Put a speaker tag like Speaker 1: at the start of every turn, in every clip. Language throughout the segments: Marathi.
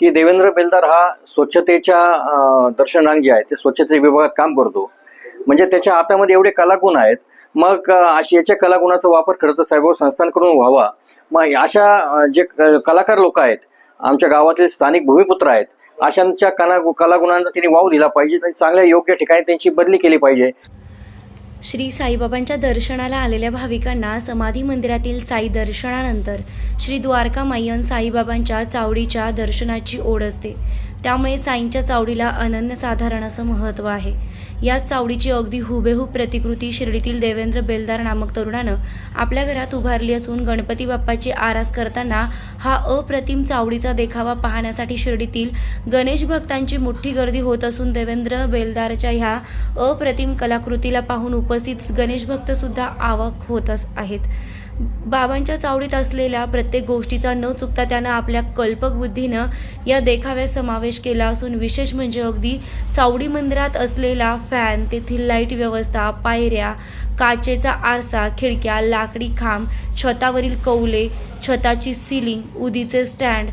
Speaker 1: की देवेंद्र बेलदार हा स्वच्छतेच्या अं, जे आहे. ते स्वच्छते विभागात काम करतो. म्हणजे त्याच्या हातामध्ये एवढे कलागुण आहेत. मग अशी याच्या कलागुणाचा वापर खरं तर साहेब संस्थांकडून व्हावा. मग अशा जे क- कलाकार लोक आहेत आमच्या गावातील स्थानिक भूमिपुत्र आहेत अशांच्या कला कलागुणांचा त्यांनी वाव दिला पाहिजे. आणि चांगल्या योग्य ठिकाणी त्यांची बदली केली पाहिजे.
Speaker 2: श्री साईबाबांच्या दर्शनाला आलेल्या भाविकांना समाधी मंदिरातील साई दर्शनानंतर श्री द्वारका मायन साईबाबांच्या चावडीच्या दर्शनाची ओढ असते. त्यामुळे साईंच्या चावडीला अनन्यसाधारण असं महत्त्व आहे. या चावडीची अगदी हुबेहूब प्रतिकृती शिर्डीतील देवेंद्र बेलदार नामक तरुणानं आपल्या घरात उभारली असून गणपती बाप्पाची आरास करताना हा अप्रतिम चावडीचा देखावा पाहण्यासाठी शिर्डीतील गणेश भक्तांची मोठी गर्दी होत असून देवेंद्र बेलदारच्या ह्या अप्रतिम कलाकृतीला पाहून उपस्थित गणेश भक्तसुद्धा आवक होत आहेत. बाबांच्या चावडीत असलेल्या प्रत्येक गोष्टीचा न चुकता त्यानं आपल्या कल्पक बुद्धीनं या देखाव्यात समावेश केला असून विशेष म्हणजे अगदी चावडी मंदिरात असलेला फॅन तेथील लाइट व्यवस्था पायऱ्या काचेचा आरसा खिडक्या लाकडी खांब छतावरील कौले छताची सिलिंग उदीचे स्टँड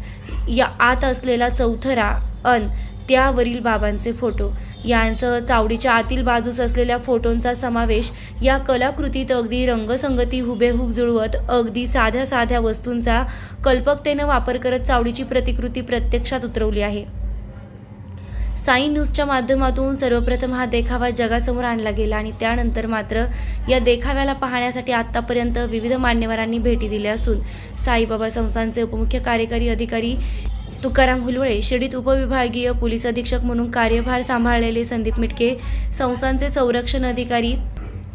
Speaker 2: या आत असलेला चौथरा अन त्यावरील बाबांचे फोटो यांसह चावडीच्या आतील बाजूस असलेल्या फोटोंचा समावेश या कलाकृतीत अगदी रंगसंगती हुबेहूब जुळवत अगदी साध्या साध्या वस्तूंचा कल्पकतेनं वापर करत चावडीची प्रतिकृती प्रत्यक्षात उतरवली आहे. साई न्यूजच्या माध्यमातून सर्वप्रथम हा देखावा जगासमोर आणला गेला आणि त्यानंतर मात्र या देखाव्याला पाहण्यासाठी आत्तापर्यंत विविध मान्यवरांनी भेटी दिल्या असून साईबाबा संस्थांचे उपमुख्य कार्यकारी अधिकारी तुकाराम हुलवळे शिर्डीत उपविभागीय पोलीस अधीक्षक म्हणून कार्यभार सांभाळलेले संदीप मिटके संस्थांचे संरक्षण अधिकारी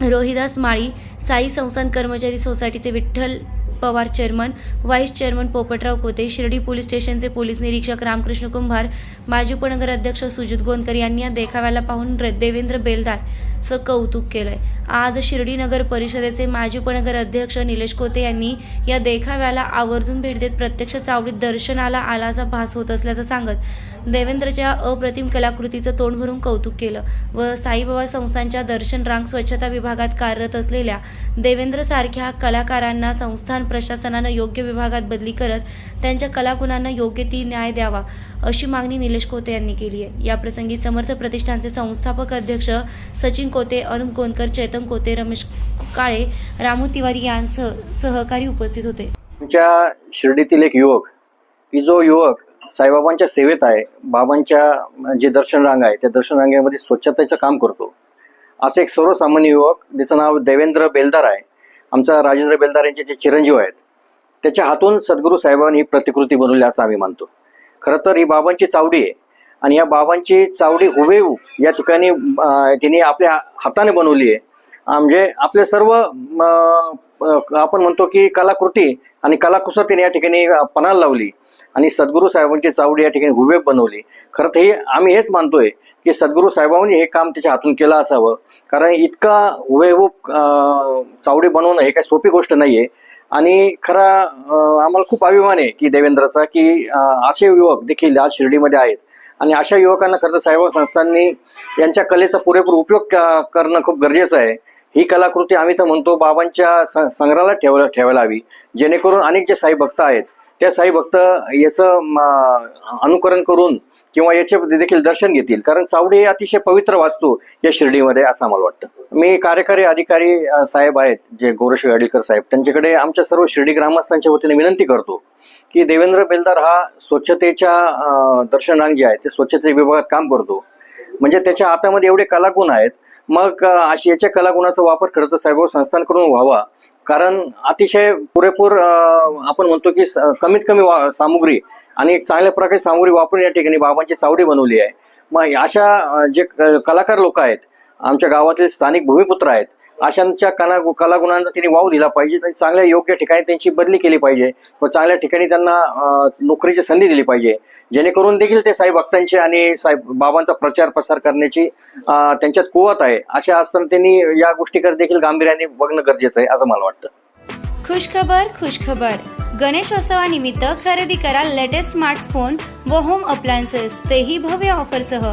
Speaker 2: रोहिदास माळी साई संस्थान कर्मचारी सोसायटीचे Vitthal Pawar chairman vice chairman Popatrao Kote Shirdi police स्टेशनचे पोलीस निरीक्षक रामकृष्ण कुंभार माजी उपनगर अध्यक्ष सुजित गोंदकर यांनी या देखाव्याला पाहून देवेंद्र बेलदार चं कौतुक केलंय. आज शिर्डी नगर परिषदेचे माजी उपनगर अध्यक्ष निलेश कोते यांनी या देखाव्याला आवर्जून भेट देत प्रत्यक्ष चावडीत दर्शनाला आलाचा भास होत असल्याचं सांगत देवेंद्रच्या अप्रतिम कलाकृतीचं तोंड भरून कौतुक केलं व साईबाबा संस्थांच्या दर्शन रांग स्वच्छता विभागात कार्यरत असलेल्या देवेंद्र सारख्या कलाकारांना संस्थान प्रशासनानं योग्य विभागात बदली करत त्यांच्या कलागुणांना योग्य ती न्याय द्यावा अशी मागणी निलेश कोते यांनी केली आहे. याप्रसंगी समर्थ प्रतिष्ठानचे संस्थापक अध्यक्ष सचिन कोते अरुण गोंदकर चेतन कोते रमेश काळे रामू तिवारी यांसह सहकारी उपस्थित होते.
Speaker 1: तुमच्या शिर्डीतील एक युवक की जो युवक साईबाबांच्या सेवेत आहे बाबांच्या जे दर्शन रांग आहे त्या दर्शन रांगेमध्ये स्वच्छतेचं काम करतो. असं एक सर्वसामान्य युवक ज्याचं नाव देवेंद्र बेलदार आहे. आमचा राजेंद्र बेलदार यांचे जे चिरंजीव आहेत त्याच्या हातून सद्गुरू साहेबांनी ही प्रतिकृती बनवली असं आम्ही मानतो. खरं तर ही बाबांची चावडी आहे आणि या बाबांची चावडी हुबेहूब या ठिकाणी तिने आपल्या हाताने बनवली आहे. म्हणजे आपले सर्व आपण म्हणतो की कलाकृती आणि कलाकुसर तिने या ठिकाणी पणाला लावली. आणि सद्गुरू साहेबांची चावडी या ठिकाणी हुबेब बनवली. खरं तर हे आम्ही हेच मानतोय की सद्गुरू साहेबांनी हे काम त्याच्या हातून केलं असावं. कारण इतका हुबेहूब चावडी बनवणं हे काही सोपी गोष्ट नाहीये. आणि खरा आम्हाला खूप अभिमान आहे की देवेंद्रचा की असे युवक देखील आज शिर्डीमध्ये आहेत. आणि अशा युवकांना खरं तर साहेब संस्थांनी यांच्या कलेचा पुरेपूर उपयोग क- करणं खूप गरजेचं आहे. ही कलाकृती आम्ही तर म्हणतो बाबांच्या संग्रहाला संग्रहालयात ठेवायला ठेवायला हवी. जेणेकरून अनेक जे साई भक्त आहेत त्या साई भक्त याचं अनुकरण करून किंवा याचे देखील दर्शन घेतील. कारण चावडी हे अतिशय पवित्र वास्तू या शिर्डीमध्ये असं आम्हाला वाटतं. मी कार्यकारी अधिकारी साहेब आहेत जे गोरश गाडीकर साहेब. त्यांच्याकडे आमच्या सर्व शिर्डी ग्रामस्थांच्या वतीने विनंती करतो की देवेंद्र बेलदार हा स्वच्छतेच्या दर्शनांग जे आहे. ते स्वच्छते विभागात काम करतो. म्हणजे त्याच्या हातामध्ये एवढे कलागुण आहेत. मग अशी याच्या कलागुणाचा वापर खरं तर साहेब संस्थांकडून व्हावा. कारण अतिशय पुरेपूर आपण म्हणतो की स- कमीत कमी वा- सामुग्री आणि चांगल्या प्रकारे सामुग्री वापरून या ठिकाणी बाबांची चावडी बनवली आहे. मग अशा जे क- कलाकार लोक आहेत आमच्या गावातील स्थानिक भूमिपुत्र आहेत अशांच्या कला कलागुणांचा त्यांनी वाव दिला पाहिजे आणि चांगल्या योग्य ठिकाणी त्यांची बदली केली पाहिजे व चांगल्या ठिकाणी त्यांना नोकरीची संधी दिली पाहिजे. जेणेकरून देखील ते साई भक्तांचे आणि साई बाबांचा प्रचार प्रसार करण्याची त्यांच्यात कुवत आहे. अशा असताना त्यांनी या गोष्टीकडे देखील गांभीर्याने बघणं गरजेचं आहे असं मला वाटतं.
Speaker 2: खुशखबर खुशखबर. गणेशोत्सवानिमित्त खरेदी करा लेटेस्ट स्मार्टफोन व होम अप्लायन्सेस तेही भव्य ऑफरसह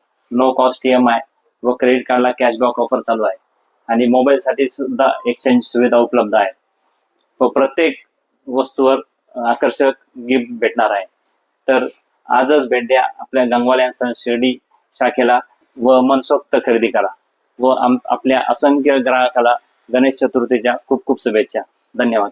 Speaker 3: no cost EMI व क्रेडिट कार्डला कॅशबॅक ऑफर चालू आहे. आणि मोबाईलसाठी सुद्धा एक्सचेंज सुविधा उपलब्ध आहे. व प्रत्येक वस्तूवर आकर्षक गिफ्ट भेटणार आहे. तर आजच भेट द्या आपल्या गंगवाल्यांसह शिर्डी शाखेला व मनसोक्त खरेदी करा व आपल्या असंख्य ग्राहकाला गणेश चतुर्थीच्या खूप खूप शुभेच्छा. धन्यवाद.